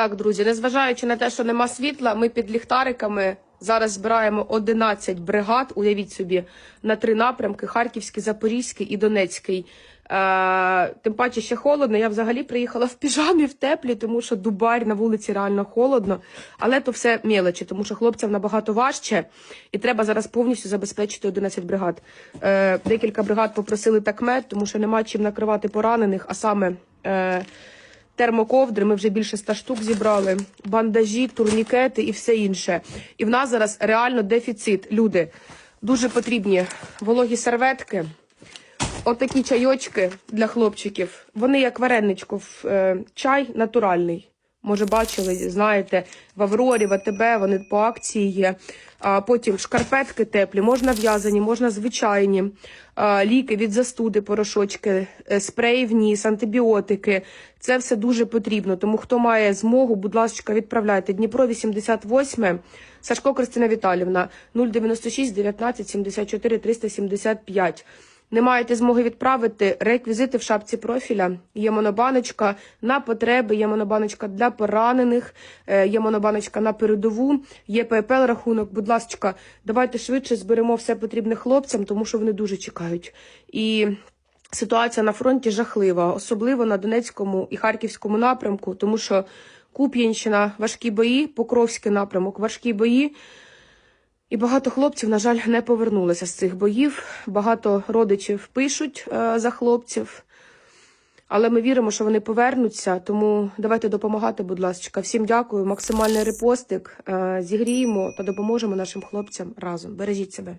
Так, друзі, незважаючи на те, що нема світла, ми під ліхтариками зараз збираємо 11 бригад, уявіть собі, на три напрямки: Харківський, Запорізький і Донецький. Е, тим паче ще холодно. Я взагалі приїхала в піжамі в теплі, тому що Дубай на вулиці реально холодно. Але то все мелочі, тому що хлопцям набагато важче, і треба зараз повністю забезпечити 11 бригад. Е, декілька бригад попросили такмет, тому що нема чим накривати поранених, а саме. Е, термоковдри, ми вже більше ста штук зібрали, бандажі, турнікети і все інше. І в нас зараз реально дефіцит. Люди дуже потрібні вологі серветки. Отакі чайочки для хлопчиків. Вони як вареничко, в- е, чай натуральний. Може, бачили, знаєте, в Аврорі, в АТБ вони по акції є. А потім шкарпетки теплі, можна в'язані, можна звичайні, а, ліки від застуди, порошочки, е, спреї в ніс, антибіотики. Це все дуже потрібно. Тому хто має змогу, будь ласка, відправляйте. Дніпро 88, Сашко Кристина Віталівна, 096 19 74 375. Не маєте змоги відправити реквізити в шапці профіля. Є монобаночка на потреби, є монобаночка для поранених, е, є монобаночка на передову, є PayPal рахунок. Будь ласка, давайте швидше зберемо все потрібне хлопцям, тому що вони дуже чекають. І ситуація на фронті жахлива, особливо на Донецькому і Харківському напрямку, тому що Куп'янщина, важкі бої, Покровський напрямок, важкі бої. І багато хлопців, на жаль, не повернулися з цих боїв. Багато родичів пишуть е, за хлопців. Але ми віримо, що вони повернуться. Тому давайте допомагати, будь ласка. Всім дякую. Максимальний репостик. Е, зігріємо та допоможемо нашим хлопцям разом. Бережіть себе.